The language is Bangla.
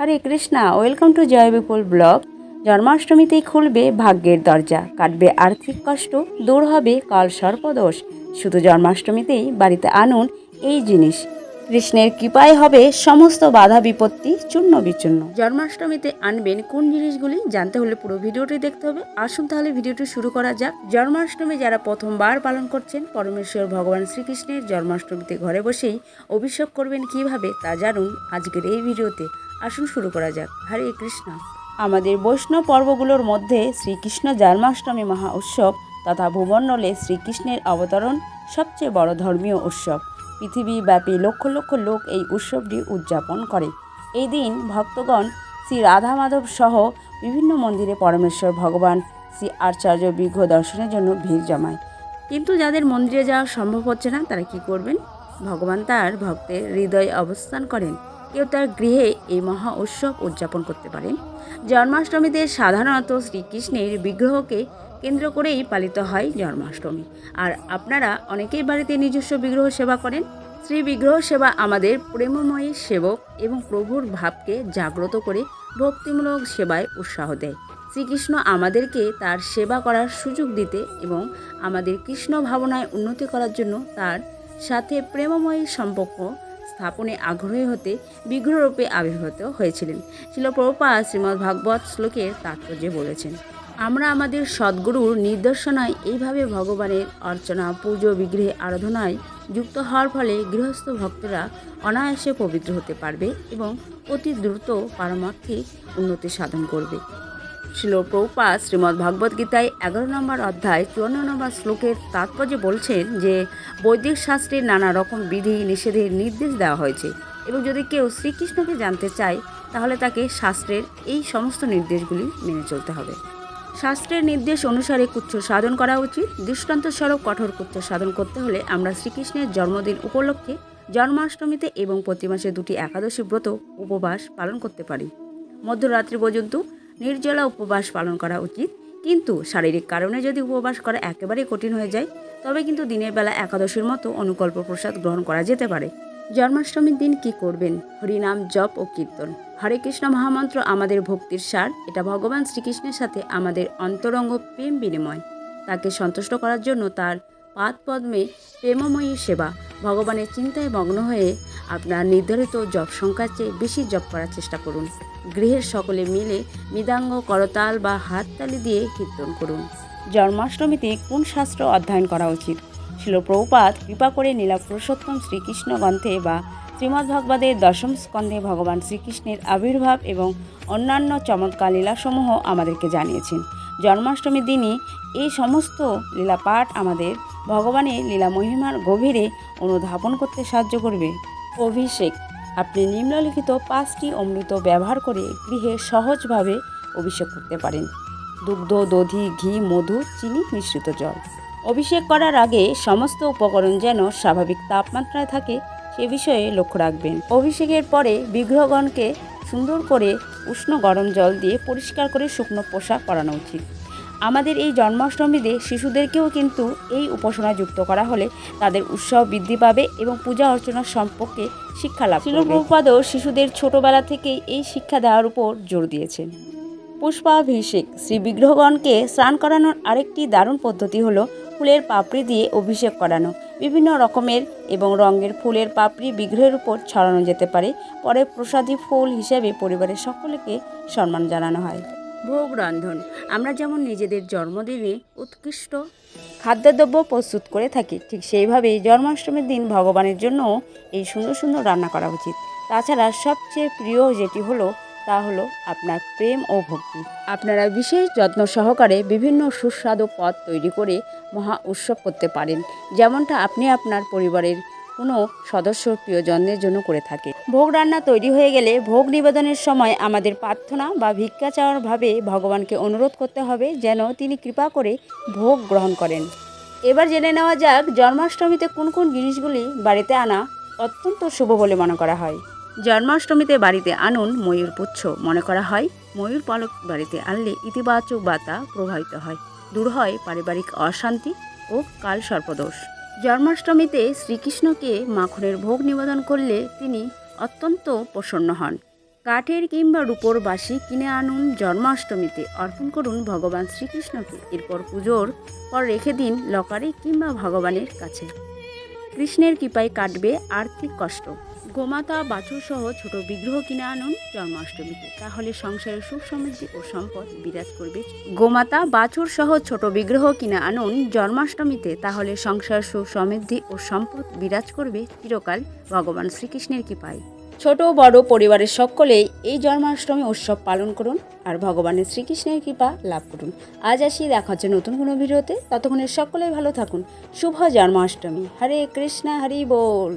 Hare Krishna welcome to Joy Bipul blog জন্মাষ্টমীতেই খুলবে ভাগ্যের দরজা, কাটবে আর্থিক কষ্ট, দূর হবে কাল সর্পদোষ। শুধু জন্মাষ্টমীতেই বাড়িতে আনুন এই জিনিস। কৃষ্ণের কৃপায় হবে সমস্ত বাধা বিপত্তি চূর্ণ বিচূর্ণ। জন্মাষ্টমীতে আনবেন কোন জিনিসগুলি জানতে হলে পুরো ভিডিওটি দেখতে হবে। আসুন তাহলে ভিডিওটি শুরু করা যাক। জন্মাষ্টমী যারা প্রথমবার পালন করছেন, পরমেশ্বর ভগবান শ্রীকৃষ্ণের জন্মাষ্টমীতে ঘরে বসেই অভিষেক করবেন কীভাবে তা জানুন আজকের এই ভিডিওতে। আসুন শুরু করা যাক। হরে কৃষ্ণ। আমাদের বৈষ্ণব পর্বগুলোর মধ্যে শ্রীকৃষ্ণ জন্মাষ্টমী মহা উৎসব তথা ভুবনলে শ্রীকৃষ্ণের অবতরণ সবচেয়ে বড় ধর্মীয় উৎসব। পৃথিবীব্যাপী লক্ষ লক্ষ লোক এই উৎসবটি উদযাপন করে। এই দিন ভক্তগণ শ্রী রাধা মাধব সহ বিভিন্ন মন্দিরে পরমেশ্বর ভগবান শ্রী আচার্য বিঘ্ন দর্শনের জন্য ভিড় জমায়। কিন্তু যাদের মন্দিরে যাওয়া সম্ভব হচ্ছে না, তারা কি করবেন? ভগবান তার ভক্তের হৃদয়ে অবস্থান করেন। কেউ তার গৃহে এই মহা উৎসব উদযাপন করতে পারেন। জন্মাষ্টমীতে সাধারণত শ্রীকৃষ্ণের বিগ্রহকে কেন্দ্র করেই পালিত হয় জন্মাষ্টমী। আর আপনারা অনেকেই বাড়িতে নিজস্ব বিগ্রহ সেবা করেন। শ্রী বিগ্রহ সেবা আমাদের প্রেমময়ী সেবক এবং প্রভুর ভাবকে জাগ্রত করে ভক্তিমূলক সেবায় উৎসাহ দেয়। শ্রীকৃষ্ণ আমাদেরকে তার সেবা করার সুযোগ দিতে এবং আমাদের কৃষ্ণ ভাবনায় উন্নতি করার জন্য তার সাথে প্রেমময়ী সম্পর্ক স্থাপনে আগ্রহী হতে বিগ্রহরূপে আবির্ভূত হয়েছিলেন। ছিল প্রভুপা শ্রীমদ্ ভাগবত শ্লোকের তাৎপর্য বলেছেন, আমরা আমাদের সদ্গুরুর নির্দেশনায় এইভাবে ভগবানের অর্চনা, পুজো, বিগ্রহে আরাধনায় যুক্ত হওয়ার ফলে গৃহস্থ ভক্তরা অনায়াসে পবিত্র হতে পারবে এবং অতি দ্রুত পারমার্থিক উন্নতি সাধন করবে। শিল প্রভুপা শ্রীমদ্ ভগবদ গীতায় এগারো নম্বর অধ্যায় চুয়ান্ন নম্বর শ্লোকের তাৎপর্য বলছেন যে, বৈদিক শাস্ত্রে নানা রকম বিধি, নিষেধের নির্দেশ দেওয়া হয়েছে এবং যদি কেউ শ্রীকৃষ্ণকে জানতে চায়, তাহলে তাকে শাস্ত্রের এই সমস্ত নির্দেশগুলি মেনে চলতে হবে। শাস্ত্রের নির্দেশ অনুসারে কুচ্ছ সাধন করা উচিত। দৃষ্টান্ত স্বরূপ কঠোর কুচ্ছ সাধন করতে হলে আমরা শ্রীকৃষ্ণের জন্মদিন উপলক্ষে জন্মাষ্টমীতে এবং প্রতি মাসে দুটি একাদশী ব্রত উপবাস পালন করতে পারি। মধ্যরাত্রি পর্যন্ত নির্জলা উপবাস পালন করা উচিত। কিন্তু শারীরিক কারণে যদি উপবাস করা একেবারেই কঠিন হয়ে যায়, তবে কিন্তু দিনের বেলা একাদশীর মতো অনুকল্প প্রসাদ গ্রহণ করা যেতে পারে। জন্মাষ্টমীর দিন কি করবেন? হরিনাম, জপ ও কীর্তন। হরে কৃষ্ণ মহামন্ত্র আমাদের ভক্তির সার। এটা ভগবান শ্রীকৃষ্ণের সাথে আমাদের অন্তরঙ্গ প্রেম বিনিময়। তাকে সন্তুষ্ট করার জন্য তার পাদ পদ্মে প্রেমময়ী সেবা। ভগবানের চিন্তায় মগ্ন হয়ে আপনার নির্ধারিত জপ সংখ্যার চেয়ে বেশি জপ করার চেষ্টা করুন। গৃহের সকলে মিলে মৃদাঙ্গ, করতাল বা হাততালি দিয়ে কীর্তন করুন। জন্মাষ্টমীতে কোন শাস্ত্র অধ্যয়ন করা উচিত। ছিল প্রভুপাত কৃপা করে নীলা পুরুষোত্তম শ্রীকৃষ্ণ গ্রন্থে বা শ্রীমদ্ ভগবদের দশম স্কন্ধে ভগবান শ্রীকৃষ্ণের আবির্ভাব এবং অন্যান্য চমৎকার লীলাসমূহ আমাদেরকে জানিয়েছেন। জন্মাষ্টমীর দিনই এই সমস্ত লীলা পাঠ আমাদের ভগবানের লীলা মহিমার গভীরে অনুধাবন করতে সাহায্য করবে। অভিষেক আপনি নিম্নলিখিত পাঁচটি অমৃত ব্যবহার করে গৃহে সহজভাবে অভিষেক করতে পারেন। দুগ্ধ, দধি, ঘি, মধু, চিনি, মিশ্রিত জল। অভিষেক করার আগে সমস্ত উপকরণ যেন স্বাভাবিক তাপমাত্রায় থাকে, সে বিষয়ে লক্ষ্য রাখবেন। অভিষেকের পরে বিগ্রহগণকে সুন্দর করে উষ্ণ গরম জল দিয়ে পরিষ্কার করে শুকনো পোশাক পরানো উচিত। আমাদের এই জন্মাষ্টমীতে শিশুদেরকেও কিন্তু এই উপাসনা যুক্ত করা হলে তাদের উৎসাহ বৃদ্ধি পাবে এবং পূজা অর্চনার সম্পর্কে শিক্ষা লাভ শিলপ্রপাদও শিশুদের ছোটবেলা থেকেই এই শিক্ষা দেওয়ার উপর জোর দিয়েছেন পুষ্পাভিষেক শ্রী বিগ্রহগণকে স্নান করানোর আরেকটি দারুণ পদ্ধতি হলো ফুলের পাপড়ি দিয়ে অভিষেক করানো। বিভিন্ন রকমের এবং রঙের ফুলের পাপড়ি বিগ্রহের উপর ছড়ানো যেতে পারে। পরে প্রসাদী ফুল হিসেবে পরিবারের সকলকে সম্মান জানানো হয়। ভোগ রন্ধন। আমরা যেমন নিজেদের জন্মদিনে উৎকৃষ্ট খাদ্যদ্রব্য প্রস্তুত করে থাকি, ঠিক সেইভাবেই জন্মাষ্টমীর দিন ভগবানের জন্য এই সুন্দর সুন্দর রান্না করা উচিত। তাছাড়া সবচেয়ে প্রিয় যেটি হলো, তা হলো আপনার প্রেম ও ভক্তি। আপনারা বিশেষ যত্ন সহকারে বিভিন্ন সুস্বাদু পদ তৈরি করে মহা উৎসব করতে পারেন। যেমনটা আপনি আপনার পরিবারের কোনো সদস্য প্রিয়জনদের জন্য করে থাকে। ভোগ রান্না তৈরি হয়ে গেলে ভোগ নিবেদনের সময় আমাদের প্রার্থনা বা ভিক্ষা চাওয়ার ভাবে ভগবানকে অনুরোধ করতে হবে যেন তিনি কৃপা করে ভোগ গ্রহণ করেন। এবার জেনে নেওয়া যাক, জন্মাষ্টমীতে কোন কোন জিনিসগুলি বাড়িতে আনা অত্যন্ত শুভ বলে মনে করা হয়। জন্মাষ্টমীতে বাড়িতে আনুন ময়ূর পুচ্ছ, মনে করা হয় ময়ূর পালক বাড়িতে আনলে ইতিবাচক বার্তা প্রভাবিত হয়। দূর হয় পারিবারিক অশান্তি ও কাল সর্পদোষ জন্মাষ্টমীতে শ্রীকৃষ্ণকে মাখনের ভোগ নিবেদন করলে তিনি অত্যন্ত প্রসন্ন হন। কাঠের কিংবা রূপোর বাসি কিনে আনুন জন্মাষ্টমীতে, অর্পণ করুন ভগবান শ্রীকৃষ্ণকে। এরপর পুজোর পর রেখে দিন লকারে কিংবা ভগবানের কাছে। কৃষ্ণের কৃপায় কাটবে আর্থিক কষ্ট। গোমাতা, বাছুর সহ ছোট বিগ্রহ কিনে আনুন জন্মাষ্টমীতে। তাহলে সংসারে সুখ সমৃদ্ধি ও সম্পদ বিরাজ করবে। গোমাতা, বাছুর সহ ছোট বিগ্রহ কিনে আনুন জন্মাষ্টমীতে। তাহলে সংসার সুখ সমৃদ্ধি ও সম্পদ বিরাজ করবে চিরকাল ভগবান শ্রীকৃষ্ণের কৃপায়। ছোট বড় পরিবারের সকলেই এই জন্মাষ্টমী উৎসব পালন করুন আর ভগবানের শ্রীকৃষ্ণের কৃপা লাভ করুন। আজ আসি দেখা হচ্ছে নতুন কোনো ভিডিওতে। ততক্ষণে সকলেই ভালো থাকুন। শুভ জন্মাষ্টমী। হরে কৃষ্ণ, হরি বল।